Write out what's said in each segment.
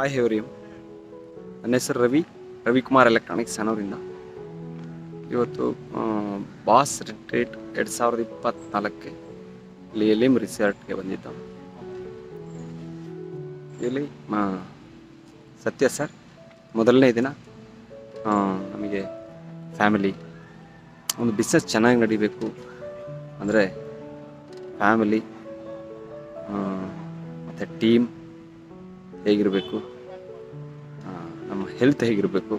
Hi ಹೇವ್ರಿ ನನ್ನ ಹೆಸರು Ravi, Ravikumar electronics ಅನ್ನೋರಿಂದ ಇವತ್ತು ಬಾಸ್ ರಿಟ್ರೀಟ್ ಎರಡು ಸಾವಿರದ ಇಪ್ಪತ್ತ್ನಾಲ್ಕಕ್ಕೆ ಇಲ್ಲಿ ಎಲಿಮ್ ರಿಸಾರ್ಟ್ಗೆ ಬಂದಿದ್ದ ಇಲ್ಲಿ ಸತ್ಯ ಸರ್. ಮೊದಲನೇ ದಿನ ನಮಗೆ ಫ್ಯಾಮಿಲಿ, ಒಂದು ಬಿಸ್ನೆಸ್ ಚೆನ್ನಾಗಿ ನಡಿಬೇಕು ಅಂದರೆ ಫ್ಯಾಮಿಲಿ ಮತ್ತು ಟೀಮ್ ಹೇಗಿರಬೇಕು? ನಮ್ಮ ಹೆಲ್ತ್ ಹೇಗಿರಬೇಕು?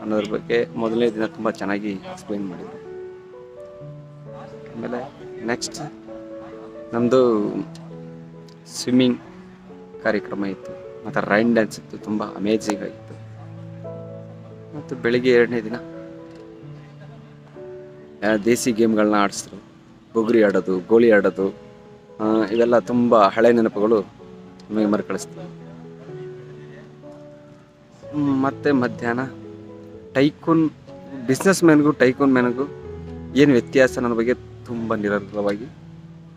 ಅನ್ನೋದ್ರ ಬಗ್ಗೆ ಮೊದಲನೇ ದಿನ ತುಂಬ ಚೆನ್ನಾಗಿ ಎಕ್ಸ್ಪ್ಲೈನ್ ಮಾಡಿದರು. ಆಮೇಲೆ ನೆಕ್ಸ್ಟ್ ನಮ್ಮದು ಸ್ವಿಮ್ಮಿಂಗ್ ಕಾರ್ಯಕ್ರಮ ಇತ್ತು. ಮತ್ತು ರೈನ್ ಡ್ಯಾನ್ಸ್ ಇತ್ತು, ತುಂಬ ಅಮೇಜಿಂಗ್ ಆಗಿತ್ತು. ಮತ್ತು ಬೆಳಿಗ್ಗೆ ಎರಡನೇ ದಿನ ದೇಸಿ ಗೇಮ್ಗಳನ್ನ ಆಡಿಸಿದ್ರು. ಬುಗುರಿ ಆಡೋದು, ಗೋಲಿ ಆಡೋದು ಇವೆಲ್ಲ ತುಂಬ ಹಳೆ ನೆನಪುಗಳು ನಮಗೆ ಮರುಕಳಿಸ್ತೀನಿ ಮತ್ತೆ ಮಧ್ಯಾಹ್ನ. ಟೈಕೂನ್ ಬಿಸ್ನೆಸ್ ಮ್ಯಾನ್ಗೂ ಟೈಕೂನ್ ಮ್ಯಾನ್ಗೂ ಏನು ವ್ಯತ್ಯಾಸ ನನ್ನ ಬಗ್ಗೆ ತುಂಬ ನಿರಂತರವಾಗಿ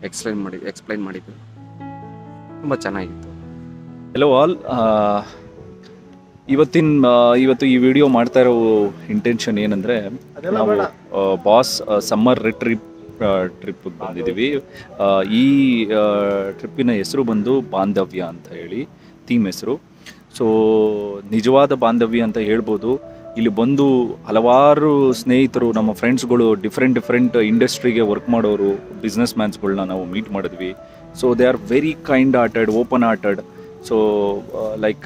ಎಕ್ಸ್ಪ್ಲೈನ್ ಮಾಡಿ ಎಕ್ಸ್ಪ್ಲೈನ್ ಮಾಡಿದ್ದು. ತುಂಬ ಚೆನ್ನಾಗಿತ್ತು. ಹಲೋ ಆಲ್ ಇವತ್ತಿನ ಇವತ್ತು ಈ ವಿಡಿಯೋ ಮಾಡ್ತಾ ಇರೋ ಇಂಟೆನ್ಷನ್ ಏನಂದ್ರೆ ನಾವು ಬಾಸ್ ಸಮ್ಮರ್ ರಿಟ್ರಿಪ್ ಟ್ರಿಪ್ ಬಂದಿದ್ದೀವಿ ಈ ಟ್ರಿಪ್ಪಿನ ಹೆಸರು ಬಂದು ಬಾಂಧವ್ಯ ಅಂತ ಹೇಳಿ ಥೀಮ್ ಹೆಸರು. ಸೊ ನಿಜವಾದ ಬಾಂಧವ್ಯ ಅಂತ ಹೇಳ್ಬೋದು. ಇಲ್ಲಿ ಬಂದು ಹಲವಾರು ಸ್ನೇಹಿತರು, ನಮ್ಮ ಫ್ರೆಂಡ್ಸ್ಗಳು ಡಿಫ್ರೆಂಟ್ ಡಿಫ್ರೆಂಟ್ ಇಂಡಸ್ಟ್ರಿಗೆ ವರ್ಕ್ ಮಾಡೋರು ಬಿಸ್ನೆಸ್ ಮ್ಯಾನ್ಸ್ಗಳನ್ನ ನಾವು ಮೀಟ್ ಮಾಡಿದ್ವಿ. So they are very kind hearted open hearted so like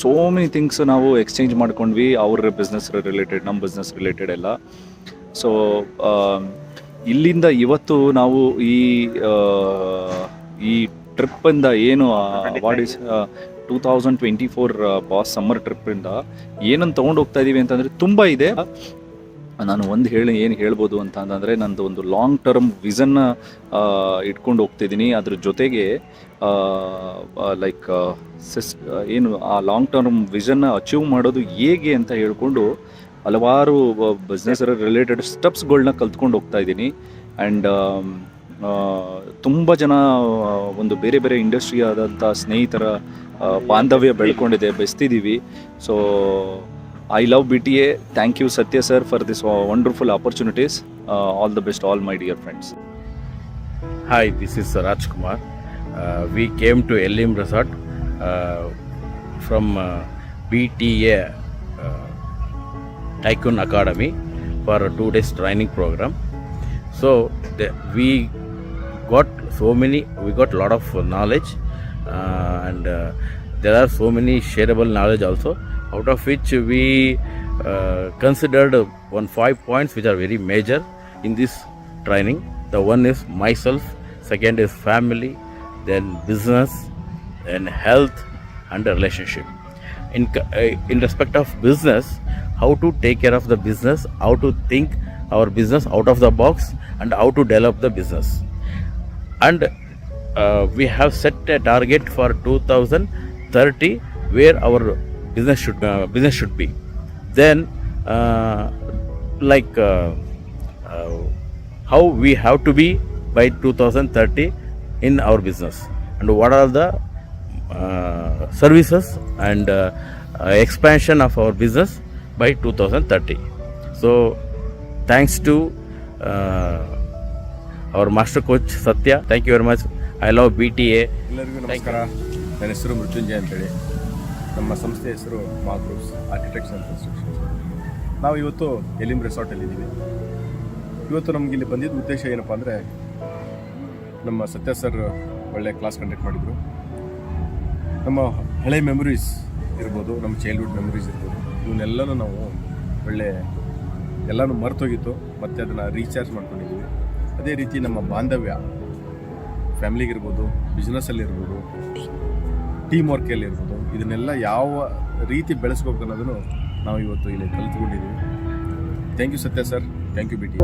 so many things ನಾವು ಎಕ್ಸ್ಚೇಂಜ್ ಮಾಡ್ಕೊಂಡ್ವಿ, ಅವ್ರ ಬಿಸ್ನೆಸ್ ರಿಲೇಟೆಡ್ ನಮ್ಮ ಬಿಸ್ನೆಸ್ ರಿಲೇಟೆಡ್ ಎಲ್ಲ. ಸೊ ಇಲ್ಲಿಂದ ಇವತ್ತು ನಾವು ಈ ಈ ಟ್ರಿಪ್ಪಿಂದ ಏನು what is two thousand twenty four boss summer ಟ್ರಿಪ್ಪಿಂದ ಏನನ್ನು ತೊಗೊಂಡು ಹೋಗ್ತಾ ಇದ್ದೀವಿ ಅಂತಂದರೆ ತುಂಬ ಇದೆ. ನಾನು ಒಂದು ಹೇಳಿ ಏನು ಹೇಳ್ಬೋದು ಅಂತ ಅಂತಂದರೆ ನಂದು ಒಂದು ಲಾಂಗ್ ಟರ್ಮ್ ವಿಸನ್ನ ಇಟ್ಕೊಂಡು ಹೋಗ್ತಿದ್ದೀನಿ ಅದ್ರ ಜೊತೆಗೆ ಲೈಕ್ ಸಿಸ್ ಏನು ಆ ಲಾಂಗ್ ಟರ್ಮ್ ವಿಷನ್ನ ಅಚೀವ್ ಮಾಡೋದು ಹೇಗೆ ಅಂತ ಹೇಳ್ಕೊಂಡು ಹಲವಾರು ಬಿಸ್ನೆಸ್ ರಿಲೇಟೆಡ್ ಸ್ಟೆಪ್ಸ್ಗಳನ್ನ ಕಲ್ತ್ಕೊಂಡು ಹೋಗ್ತಾ ಇದ್ದೀನಿ. ಆ್ಯಂಡ್ ತುಂಬ ಜನ ಒಂದು ಬೇರೆ ಬೇರೆ ಇಂಡಸ್ಟ್ರಿ ಆದಂಥ ಸ್ನೇಹಿತರ ಬಾಂಧವ್ಯ ಬೆಳ್ಕೊಂಡಿದೆ ಬೆಸ್ತಿದ್ದೀವಿ so I love B T A thank you Satya sir for this wonderful opportunities all the best all my dear friends hi this is Rajkumar we came to L to resort from B T A Tycoon Academy for a two days training program. So the, we got so many, we got a lot of knowledge, uh, and uh, there are so many shareable knowledge also. Out of which we uh, considered one five points which are very major in this training. The one is myself, second is family, then business, then health and relationship. In, uh, in respect of business, how to take care of the business, how to think our business out of the box, and how to develop the business. And uh, we have set a target for 2030 where our business should uh, business should be. Then, uh, like uh, uh, how we have to be by 2030 in our business and what are the uh, services and uh, uh, expansion of our business by 2030 so thanks to uh, our master coach satya thank you very much. I love bta ಎಲ್ಲರಿಗೂ ನಮಸ್ಕಾರ. ನನ್ನ ಹೆಸರು ಮೃತ್ಯುಂಜಯ ಅಂತೇಳಿ. ನಮ್ಮ ಸಂಸ್ಥೆ ಹೆಸರು ಮಾ groups and constructions ನಾವು ಇವತ್ತು ಎಲಿಮ್ ರೆಸಾರ್ಟಲ್ಲಿ ಇದ್ದೀವಿ ಇವತ್ತು ನಮ್ಗೆ ಇಲ್ಲಿ ಬಂದಿದ್ದ ಉದ್ದೇಶ ಏನಪ್ಪ ಅಂದರೆ ನಮ್ಮ ಸತ್ಯ ಸರ್ ಒಳ್ಳೆ ಕ್ಲಾಸ್ ಕಂಡಕ್ಟ್ ಮಾಡಿದರು. ನಮ್ಮ ಹಳೆ ಮೆಮೊರೀಸ್ ಇರ್ಬೋದು ನಮ್ಮ ಚೈಲ್ಡ್ಹುಡ್ ಮೆಮೊರೀಸ್ ಇರ್ಬೋದು. ಇವನ್ನೆಲ್ಲನೂ ನಾವು ಒಳ್ಳೆ ಎಲ್ಲನೂ ಮರ್ತೋಗಿತ್ತು, ಮತ್ತು ಅದನ್ನು ರೀಚಾರ್ಜ್ ಮಾಡ್ಕೊಂಡಿದ್ದೀವಿ ಅದೇ ರೀತಿ ನಮ್ಮ ಬಾಂಧವ್ಯ ಫ್ಯಾಮ್ಲಿಗಿರ್ಬೋದು ಬಿಸ್ನೆಸ್ಸಲ್ಲಿರ್ಬೋದು ಟೀಮ್ ವರ್ಕಲ್ಲಿರ್ಬೋದು ಇದನ್ನೆಲ್ಲ ಯಾವ ರೀತಿ ಬೆಳೆಸ್ಬೇಕು ಅನ್ನೋದನ್ನು ನಾವು ಇವತ್ತು ಇಲ್ಲಿ ಕಲಿತ್ಕೊಂಡಿದ್ದೀವಿ thank you Satya sir. Thank you BT